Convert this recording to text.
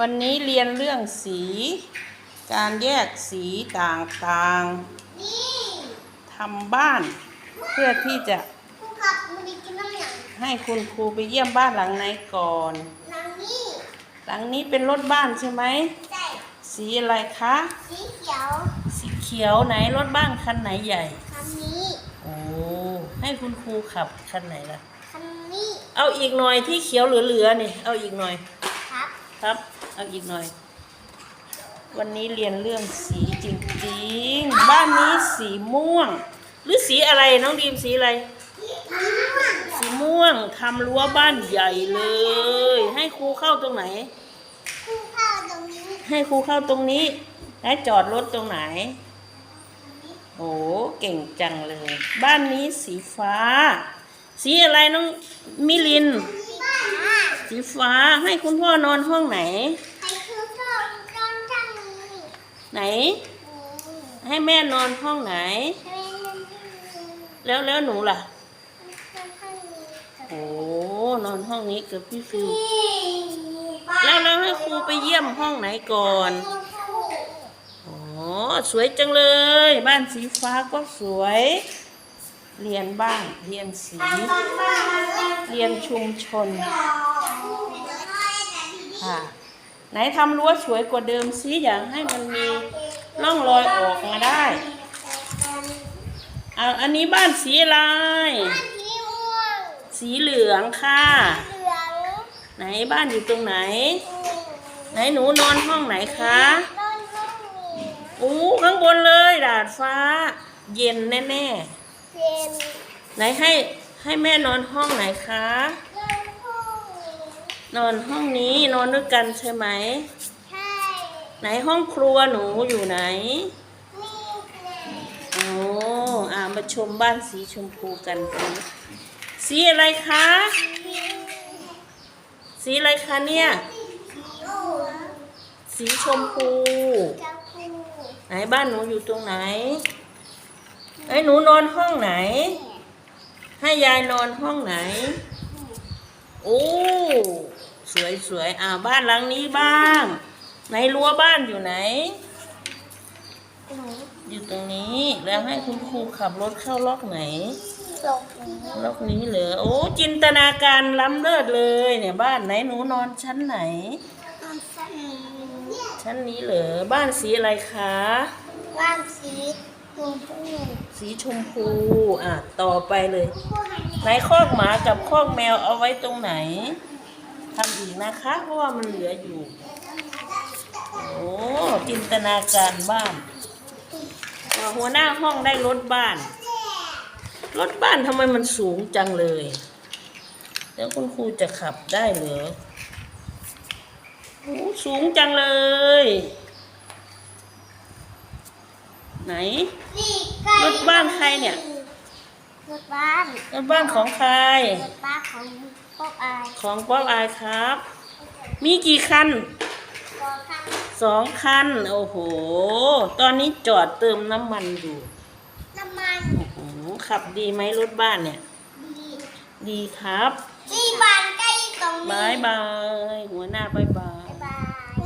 วันนี้เรียนเรื่องสี การแยกสีต่างนี่ๆทำบ้าน เพื่อที่จะผู้ขับไมันกินน้ำหนังให้คุณครูไปเยี่ยมบ้านหลังไหนก่อนหนังนี่หลังนี้เป็นรถบ้านใช่ไหมใช่สีอะไรคะ สีเขียว สีเขียวไหนรถบ้านคันไหนใหญ่ คันนี้ โอ้ ให้คุณครูขับคันไหนล่ะ คันนี้ เอาอีกหน่อยที่เขียวเหลือๆนี่ เอาอีกหน่อย ครับ ครับ เอาอีกหน่อย วันนี้เรียนเรื่องสีจริงๆ บ้านนี้สีม่วง หรือสีอะไรน้องดีมสีอะไร สีม่วงทำรั้วบ้านใหญ่เลย ให้ครูเข้าตรงไหนคู่ข้าวตรงนี้ให้ครูเข้าตรงนี้และจอดรถตรงไหน โอ้เก่งจังเลย บ้านนี้สีฟ้า สีอะไรน้องมิลินสีบ้านอะ สีฟ้าให้คุณพ่อนอนห้องไหนใครคือข้าวตอนช่างนี้ไหนนี่ให้แม่นอนห้องไหนใช่ไหมนั่นนี่แล้วแล้วหนูล่ะข้างข้างนี้โอ้นอนห้องนี้กับพี่ฟิวนี่บ้านแล้วแล้วให้ครูไปเยี่ยมห้องไหนก่อนคู่ข้าวอ๋อสวยจังเลย บ้านสีฟ้าก็สวย เรียนบ้านเรียนสี เรียนชุมชน ค่ะ ไหนทำรั้วสวยกว่าเดิมสิอยากให้มันมีร่องรอยออกมาได้อาอันนี้บ้านสีอะไร สีเหลืองค่ะ ไหนบ้านอยู่ตรงไหน ไหนหนูนอนห้องไหนคะต้นลูกหมีอู้ข้างบนเลยดาดฟ้า เย็นแน่เจนๆไหนให้ให้แม่นอนห้องไหนคะ นอนห้องนี้นอนด้วยกันใช่ไหม ใช่ ไหนห้องครัวหนูอยู่ไหน นี่แหละโอ้อ่ามาชมบ้านสีชมพูกันตรงนี้สีอะไรคะ สีอะไรคะเนี่ย โอ้สีชมพูเจ้าคู่ไหนบ้านหนูอยู่ตรงไหนไอ้ยหนูนอนห้องไหน ให้ยายนอนห้องไหน โอ้ สวยสวยอ่าบ้านหลังนี้บ้างไหนรั้วบ้านอยู่ไหนหนูอยู่ตรงนี้แล้วให้คุณครูขับรถเข้าล็อกไหนหลบหนูล็อกนี้เหรอโอ้จินตนาการล้ำเลิศเลยเนี่ยบ้านไหนหนูนอนชั้นไหนนอนสันชั้นนี้เหรอบ้านสีอะไรคะว่านสีหนูพูสีชมพูอะต่อไปเลย ไหนคอกหมากับคอกแมวเอาไว้ตรงไหน ทำอีกนะคะ เพราะว่ามันเหลืออยู่ โอ้จินตนาการบ้าน หัวหน้าห้องได้รถบ้าน รถบ้านทำไมมันสูงจังเลย แล้วคุณครูจะขับได้เหรอโอ้สูงจังเลย ไหน รถบ้านใครเนี่ย รถบ้านรถบ้านของใคร รถบ้านของพวกอายของป๊อปอายครับ มีกี่คันก็ข้างสองคัน โอ้โห ตอนนี้จอดเติมน้ำมันอยู่ น้ำมันโอ้โห ขับดีไหมรถบ้านเนี่ย ดีดีครับที่บ้านใกล้ตรงนี้บายบายหัวหน้าบายบาย บาย